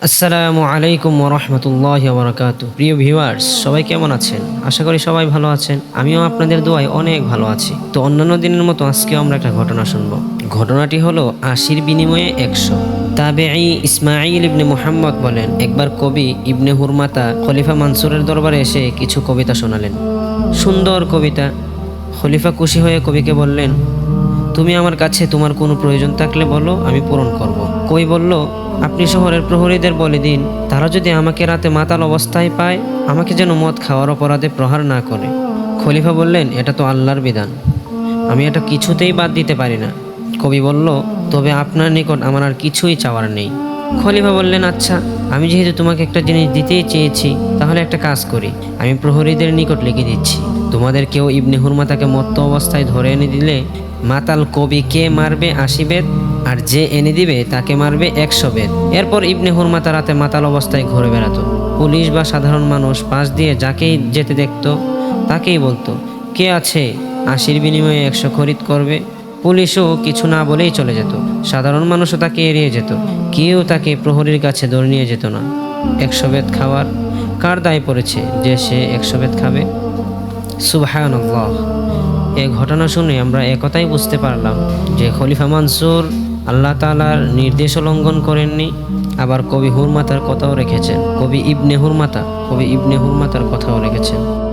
আসসালামু আলাইকুম ওরহমতুল্লাহ বরকাত প্রিয় ভিউয়ার্স, সবাই কেমন আছেন? আশা করি সবাই ভালো আছেন। আমিও আপনাদের দোয়ায় অনেক ভালো আছি। তো অন্যান্য দিনের মতো আজকেও আমরা একটা ঘটনা শুনব। ঘটনাটি হলো আশির বিনিময়ে একশো। তাবে ইসমাইল ইবনে মুহাম্মদ বলেন, একবার কবি ইবনে হুরমাতা খলিফা মানসুরের দরবারে এসে কিছু কবিতা শোনালেন। সুন্দর কবিতা। খলিফা খুশি হয়ে কবিকে বললেন, তুমি আমার কাছে তোমার কোনো প্রয়োজন থাকলে বলো, আমি পূরণ করব। কই বলল আপনি শহরের প্রহরীদের বলে দিন, তারা যদি আমাকে রাতে মাতাল অবস্থায় পায়, আমাকে যেন মদ খাওয়ার অপরাধে প্রহার না করে। খলিফা বললেন, এটা তো আল্লাহর বিধান। আমি এটা কিছুতেই বাদ দিতে পারি না। কবি বলল, তবে আপনার নিকট আমার আর কিছুই চাওয়ার নেই। খলিফা বললেন আচ্ছা আমি যেহেতু তোমাকে একটা জিনিস দিতেই চেয়েছি, তাহলে একটা কাজ করি। আমি প্রহরীদের নিকট লিখে দিচ্ছি। তোমাদের কেউ ইবনে হুরমাতাকে মত্ত অবস্থায় ধরে এনে দিলে মাতাল কবি কে মারবে আশি বেদ? আর যে এনে দিবে, তাকে মারবে একশো বেদ। এরপর ইবনে হুরমাতা রাতে মাতাল অবস্থায় ঘুরে বেড়াতো। পুলিশ বা সাধারণ মানুষ পাশ দিয়ে যাকেই যেতে দেখত, তাকেই বলতো, কে আছে? আশির বিনিময়ে একশো খরিদ করবে? পুলিশও কিছু না বলেই চলে যেত। সাধারণ মানুষও তাকে এড়িয়ে যেত। কেউ তাকে প্রহরীর কাছে ধরে নিয়ে যেত না। একশো বেদ খাওয়ার কার দায় পড়েছে যে সে একশো বেদ খাবে? সুবাহান এই ঘটনা শুনে আমরা একথাই বুঝতে পারলাম যে খলিফা মানসুর আল্লাহ তালার নির্দেশ লঙ্ঘন করেননি, আবার কবি হুরমাতার কথাও রেখেছেন। কবি ইবনে হুরমাতা, কবি ইবনে হুরমাতার কথাও রেখেছেন।